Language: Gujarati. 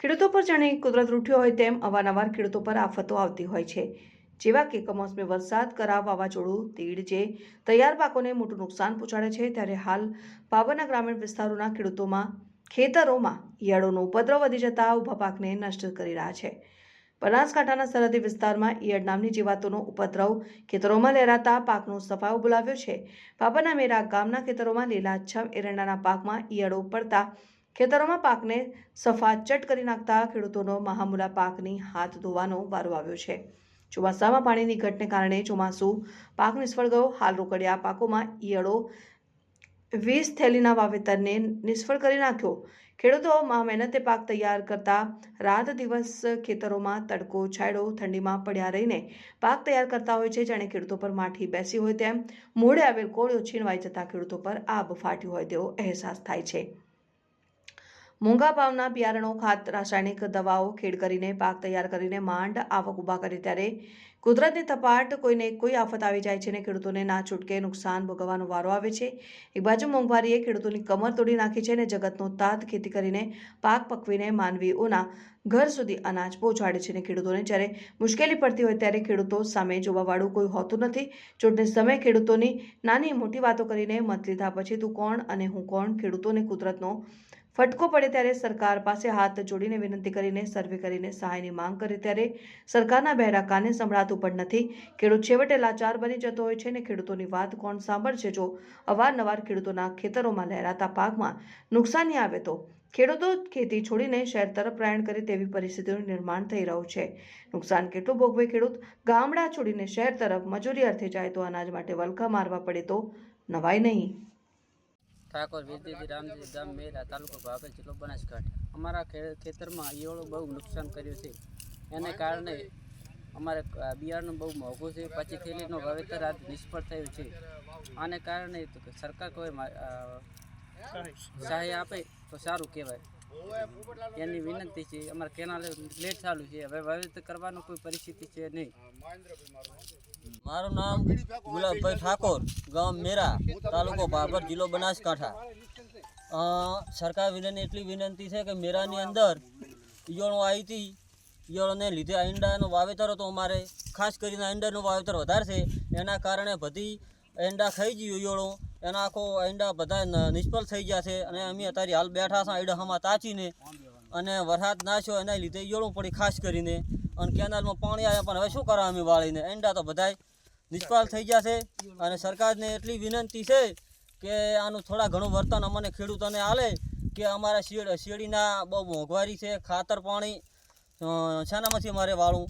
ખેડૂતો પર જાણે કુદરત રૂઠ્યો હોય તેમ અવારનવાર ખેડૂતો પર આફતો આવતી હોય છે. જેવા કે કમોસમી વરસાદ કરા વાવાઝોડું, તીડ જે તૈયાર પાકોને મોટું નુકસાન પહોંચાડે છે, ત્યારે હાલ પાવરના ગ્રામીણ વિસ્તારોના ખેડૂતોમાં, ખેતરોમાં ઈયળોનો ઉપદ્રવ વધી જતા ઊભા પાકને નષ્ટ કરી રહ્યા છે. બનાસકાંઠાના સરહદી વિસ્તારમાં ઈયળ નામની જીવાતોનો ઉપદ્રવ ખેતરોમાં લહેરાતા પાકનો સફાયો બોલાવ્યો છે. પાપાના મેરા ગામના ખેતરોમાં લીલાછમ એરંડાના પાકમાં ઈયળો પડતા ખેતરોમાં પાકને સફાચટ કરી નાખતા ખેડૂતોનો મહામુલા પાકની હાથ ધોવાનો વારો આવ્યો છે. ચોમાસામાં પાણીની ઘટને કારણે ચોમાસું પાક નિષ્ફળ ગયો હાલ રોકડિયા પાકોમાં ઈયળો વીસ થેલીના વાવેતરને નિષ્ફળ કરી નાખ્યો. ખેડૂતો મહા મહેનતે પાક તૈયાર કરતા રાત દિવસ ખેતરોમાં તડકો છાંયડો ઠંડીમાં પડ્યા રહીને પાક તૈયાર કરતા હોય છે. જાણે ખેડૂતો પર માઠી બેસી હોય તેમ મોડે આવેલ કોળીઓ છીનવાઈ જતા ખેડૂતો પર આબ ફાટ્યું હોય તેવો અહેસાસ થાય છે. મોંઘા ભાવના બિયારણો, ખાત, રાસાયણિક દવાઓ, ખેડ કરીને, પાક તૈયાર કરીને માંડ આવક ઊભા કરે ત્યારે કુદરતની તપાટ કોઈને કોઈ આફત આવી જાય છે અને ખેડૂતોને ના છૂટકે નુકસાન ભોગવવાનો વારો આવે છે. એક બાજુ મોંઘવારીએ ખેડૂતોની કમર તોડી નાખી છે અને જગતનો તાત ખેતી કરીને પાક પકવીને માનવીઓના ઘર સુધી અનાજ પહોંચાડે છે અને ખેડૂતોને. જ્યારે મુશ્કેલી પડતી હોય ત્યારે ખેડૂતો સામે જોવાવાળું કોઈ હોતું નથી. ચૂંટણી સમયે ખેડૂતોની નાની મોટી વાતો કરીને મત લીધા પછી તું કોણ અને હું કોણ? ખેડૂતોને કુદરતનો ફટકો પડે ત્યારે સરકાર પાસે હાથ જોડીને વિનંતી કરીને સર્વે કરીને સહાયની માંગ કરે ત્યારે સરકારના બહેરા કાને સંભળાતું પણ નથી. ખેડૂત છેવટે લાચાર બની જતો હોય છે ને ખેડૂતોની વાત કોણ સાંભળશે? જો અવારનવાર ખેડૂતોના ખેતરોમાં લહેરાતા પાકમાં નુકસાની આવે તો? ખેડૂતો ખેતી છોડીને શહેર તરફ પ્રયાણ કરે તેવી પરિસ્થિતિનું નિર્માણ થઈ રહ્યું છે. નુકસાન કેટલું ભોગવે ખેડૂત? ગામડા છોડીને શહેર તરફ મજૂરી અર્થે જાય તો અનાજ માટે વલખા મારવા પડે તો નવાય નહીં. ઠાકોર વિદ્યુત રામજી ગામ મેરા તાલુકો ભાભર જિલ્લો બનાસકાંઠા. અમારા ખેતરમાં ઈયળો બહુ નુકસાન કર્યું છે. એને કારણે અમારે ક- બહુ મોંઘું છે. પછી થેલીનું વાવેતર આજ નિષ્ફળ થયું છે. આને કારણે સરકાર કોઈ સહાય આપે તો સારું કહેવાય. એની વિનંતી છે, અમારે કેનાલ લેટ ચાલુ છે. હવે વાવેતર કરવાનું કોઈ પરિસ્થિતિ છે નહીં. મારું નામ ગુલાબભાઈ ઠાકોર, ગામ મેરા, તાલુકો ભાભર જિલ્લો બનાસકાંઠા. સરકાર વિનંતી, એટલી વિનંતી છે કે મેરાની અંદર ઈયળો આવી હતી. ઈયળોને લીધે ઈંડાનો વાવેતર હતું અમારે. ખાસ કરીને ઈંડાનું વાવેતર વધારે છે. એના કારણે બધી ઈંડા ખાઈ ગયું ઈયળો. એના આખો ઈંડા બધા નિષ્ફળ થઈ ગયા છે અને અમે અત્યારે હાલ બેઠા છે ઈંડામાં તાચીને અને વરસાદ નાખ્યો એના લીધે યોળું પડી ખાસ કરીને. અને કેનાલમાં પાણી આવ્યા પણ હવે શું કરવા અમે વાળીને? ઈંડા તો બધાય નિષ્ફળ થઈ ગયા છે. અને સરકારને એટલી વિનંતી છે કે આનું થોડા ઘણું વર્તન અમને ખેડૂતોને આલે કે અમારા શેડ શેરડીના બહુ મોંઘવારી છે, ખાતર પાણી શાનામાંથી અમારે વાળું